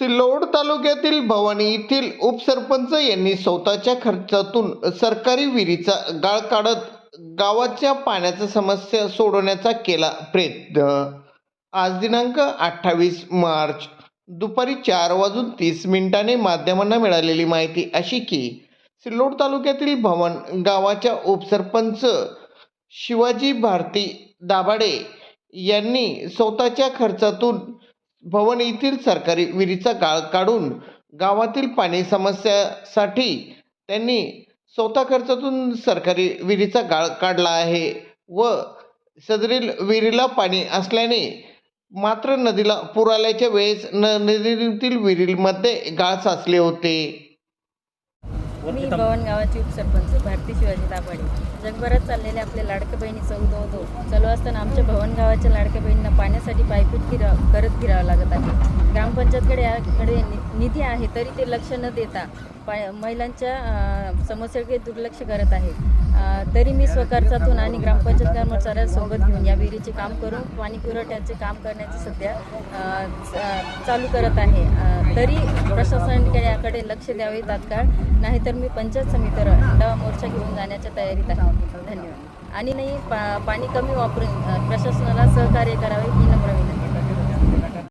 सिल्लोड तालुक्यातील भवानी येथील उपसरपंच यांनी स्वतःच्या खर्चातून सरकारी विहिरीचा गाळ काढत गावाच्या पाण्याच्या समस्या सोडवण्याचा केला प्रयत्न. आज दिनांक अठ्ठावीस मार्च दुपारी चार वाजून तीस मिनिटाने माध्यमांना मिळालेली माहिती अशी की सिल्लोड तालुक्यातील भवन गावाच्या उपसरपंच शिवाजी भारती दाभाडे यांनी स्वतःच्या खर्चातून भवन येथील सरकारी विहिरीचा गाळ काढून गावातील पाणी समस्यासाठी त्यांनी स्वतः खर्चातून सरकारी विहिरीचा गाळ काढला आहे व सदरील विहिरीला पाणी असल्याने मात्र नदीला पूर आल्याच्या वेळेस न नदीतील विहिरीमध्ये गाळ साचले होते. मी भवन गावाची उपसरपंच भारती शिवाजी दाभाडे. जगभरात चाललेल्या आपल्या लाडक्या बहिणीचा उदो उदो चालू असताना आमच्या भवन गावाच्या लाडक्या बहिणींना पाण्यासाठी पायपीट फिरा करत फिरावं लागत आहे. ग्रामपंचायतकडे याकडे नि- निधी आहे तरी ते लक्ष न देता पाय महिलांच्या समस्येकडे दुर्लक्ष करत आहे. तरी मी स्वखर्चातून आणि ग्रामपंचायत कर्मचाऱ्यांसोबत घेऊन या विहिरीचे काम करून पाणी पुरवठ्याचे काम करण्याचे सध्या चालू करत आहे. तरी प्रशासनाकडे याकडे लक्ष द्यावे तात्काळ नाहीतर मी पंचायत समितीवर डावा मोर्चा घेऊन जाण्याच्या तयारीत आहे. धन्यवाद. आणि नाही पा पाणी कमी वापरून प्रशासनाला सहकार्य करावे.